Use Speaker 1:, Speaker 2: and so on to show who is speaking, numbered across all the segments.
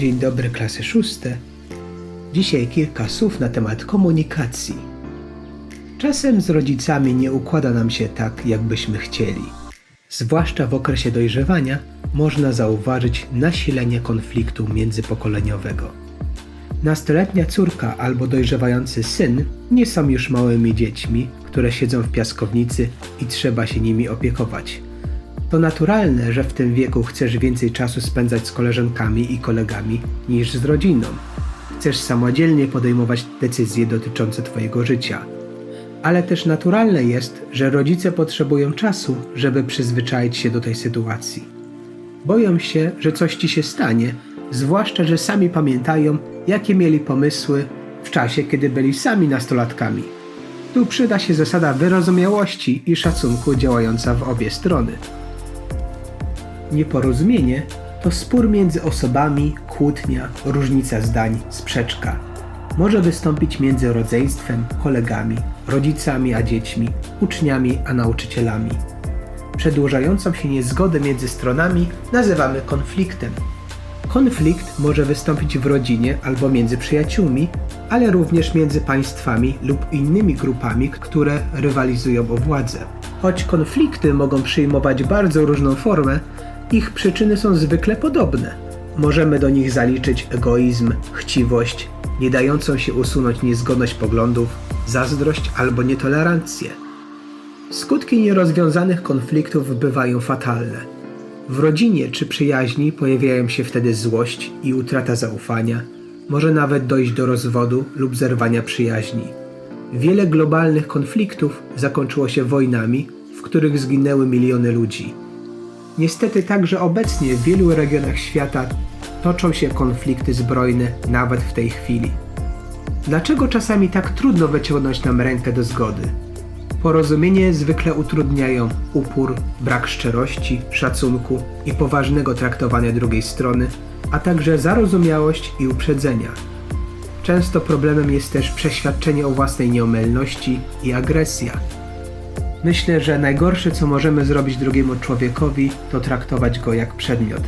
Speaker 1: Dzień dobry, klasy szóste. Dzisiaj kilka słów na temat komunikacji. Czasem z rodzicami nie układa nam się tak, jakbyśmy chcieli. Zwłaszcza w okresie dojrzewania można zauważyć nasilenie konfliktu międzypokoleniowego. Nastoletnia córka albo dojrzewający syn nie są już małymi dziećmi, które siedzą w piaskownicy i trzeba się nimi opiekować. To naturalne, że w tym wieku chcesz więcej czasu spędzać z koleżankami i kolegami niż z rodziną. Chcesz samodzielnie podejmować decyzje dotyczące Twojego życia. Ale też naturalne jest, że rodzice potrzebują czasu, żeby przyzwyczaić się do tej sytuacji. Boją się, że coś ci się stanie, zwłaszcza, że sami pamiętają, jakie mieli pomysły w czasie, kiedy byli sami nastolatkami. Tu przyda się zasada wyrozumiałości i szacunku działająca w obie strony. Nieporozumienie to spór między osobami, kłótnia, różnica zdań, sprzeczka. Może wystąpić między rodzeństwem, kolegami, rodzicami a dziećmi, uczniami a nauczycielami. Przedłużającą się niezgodę między stronami nazywamy konfliktem. Konflikt może wystąpić w rodzinie albo między przyjaciółmi, ale również między państwami lub innymi grupami, które rywalizują o władzę. Choć konflikty mogą przyjmować bardzo różną formę, ich przyczyny są zwykle podobne. Możemy do nich zaliczyć egoizm, chciwość, nie dającą się usunąć niezgodność poglądów, zazdrość albo nietolerancję. Skutki nierozwiązanych konfliktów bywają fatalne. W rodzinie czy przyjaźni pojawiają się wtedy złość i utrata zaufania, może nawet dojść do rozwodu lub zerwania przyjaźni. Wiele globalnych konfliktów zakończyło się wojnami, w których zginęły miliony ludzi. Niestety także obecnie w wielu regionach świata toczą się konflikty zbrojne nawet w tej chwili. Dlaczego czasami tak trudno wyciągnąć nam rękę do zgody? Porozumienie zwykle utrudniają upór, brak szczerości, szacunku i poważnego traktowania drugiej strony, a także zarozumiałość i uprzedzenia. Często problemem jest też przeświadczenie o własnej nieomylności i agresja. Myślę, że najgorsze, co możemy zrobić drugiemu człowiekowi, to traktować go jak przedmiot.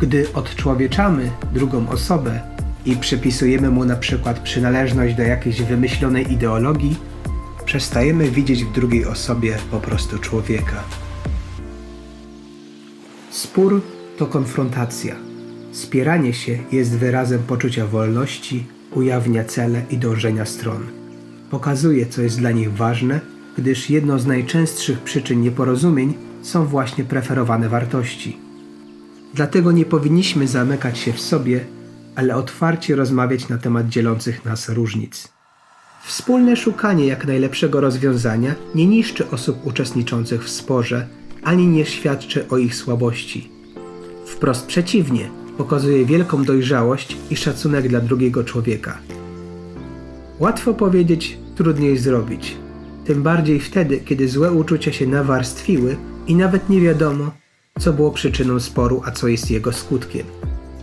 Speaker 1: Gdy odczłowieczamy drugą osobę i przypisujemy mu na przykład przynależność do jakiejś wymyślonej ideologii, przestajemy widzieć w drugiej osobie po prostu człowieka. Spór to konfrontacja. Spieranie się jest wyrazem poczucia wolności, ujawnia cele i dążenia stron. Pokazuje, co jest dla nich ważne, gdyż jedną z najczęstszych przyczyn nieporozumień są właśnie preferowane wartości. Dlatego nie powinniśmy zamykać się w sobie, ale otwarcie rozmawiać na temat dzielących nas różnic. Wspólne szukanie jak najlepszego rozwiązania nie niszczy osób uczestniczących w sporze, ani nie świadczy o ich słabości. Wprost przeciwnie, pokazuje wielką dojrzałość i szacunek dla drugiego człowieka. Łatwo powiedzieć, trudniej zrobić. Tym bardziej wtedy, kiedy złe uczucia się nawarstwiły i nawet nie wiadomo, co było przyczyną sporu, a co jest jego skutkiem.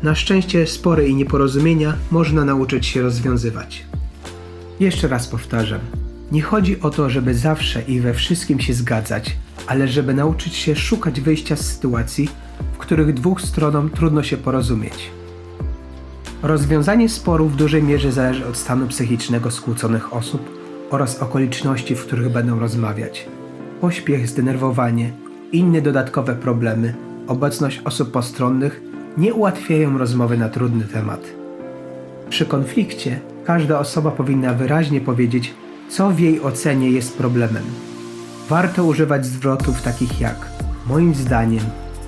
Speaker 1: Na szczęście spory i nieporozumienia można nauczyć się rozwiązywać. Jeszcze raz powtarzam. Nie chodzi o to, żeby zawsze i we wszystkim się zgadzać, ale żeby nauczyć się szukać wyjścia z sytuacji, w których dwóch stronom trudno się porozumieć. Rozwiązanie sporu w dużej mierze zależy od stanu psychicznego skłóconych osób oraz okoliczności, w których będą rozmawiać. Pośpiech, zdenerwowanie, inne dodatkowe problemy, obecność osób postronnych nie ułatwiają rozmowy na trudny temat. Przy konflikcie każda osoba powinna wyraźnie powiedzieć, co w jej ocenie jest problemem. Warto używać zwrotów takich jak: Moim zdaniem,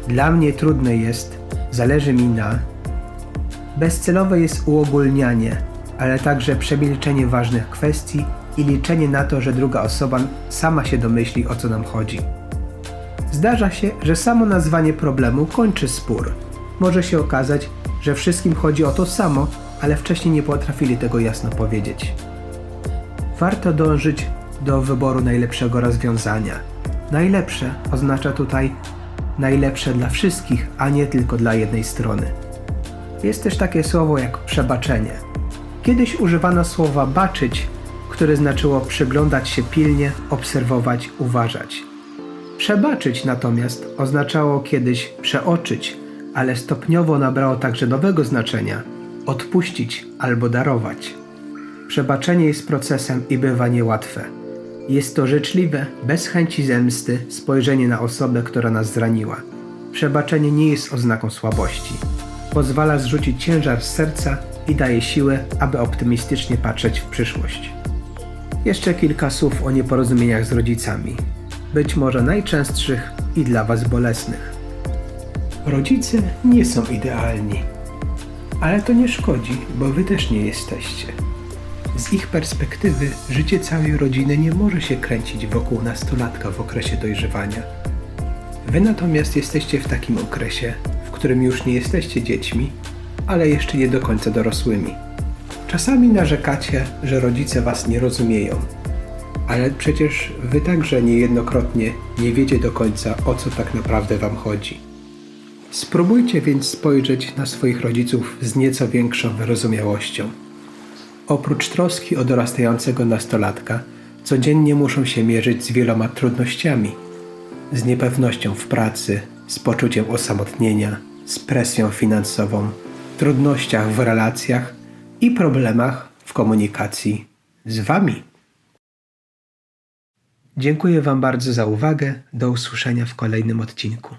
Speaker 1: dla mnie trudne jest, zależy mi na. Bezcelowe jest uogólnianie, ale także przemilczenie ważnych kwestii i liczenie na to, że druga osoba sama się domyśli o co nam chodzi. Zdarza się, że samo nazwanie problemu kończy spór. Może się okazać, że wszystkim chodzi o to samo, ale wcześniej nie potrafili tego jasno powiedzieć. Warto dążyć do wyboru najlepszego rozwiązania. Najlepsze oznacza tutaj najlepsze dla wszystkich, a nie tylko dla jednej strony. Jest też takie słowo jak przebaczenie. Kiedyś używano słowa baczyć, które znaczyło przyglądać się pilnie, obserwować, uważać. Przebaczyć natomiast oznaczało kiedyś przeoczyć, ale stopniowo nabrało także nowego znaczenia odpuścić albo darować. Przebaczenie jest procesem i bywa niełatwe. Jest to życzliwe, bez chęci zemsty spojrzenie na osobę, która nas zraniła. Przebaczenie nie jest oznaką słabości. Pozwala zrzucić ciężar z serca i daje siłę, aby optymistycznie patrzeć w przyszłość. Jeszcze kilka słów o nieporozumieniach z rodzicami, być może najczęstszych i dla Was bolesnych. Rodzice nie są idealni, ale to nie szkodzi, bo Wy też nie jesteście. Z ich perspektywy życie całej rodziny nie może się kręcić wokół nastolatka w okresie dojrzewania. Wy natomiast jesteście w takim okresie, w którym już nie jesteście dziećmi, ale jeszcze nie do końca dorosłymi. Czasami narzekacie, że rodzice was nie rozumieją, ale przecież wy także niejednokrotnie nie wiecie do końca o co tak naprawdę wam chodzi. Spróbujcie więc spojrzeć na swoich rodziców z nieco większą wyrozumiałością. Oprócz troski o dorastającego nastolatka, codziennie muszą się mierzyć z wieloma trudnościami. Z niepewnością w pracy, z poczuciem osamotnienia, z presją finansową, trudnościach w relacjach i problemach w komunikacji z Wami. Dziękuję Wam bardzo za uwagę. Do usłyszenia w kolejnym odcinku.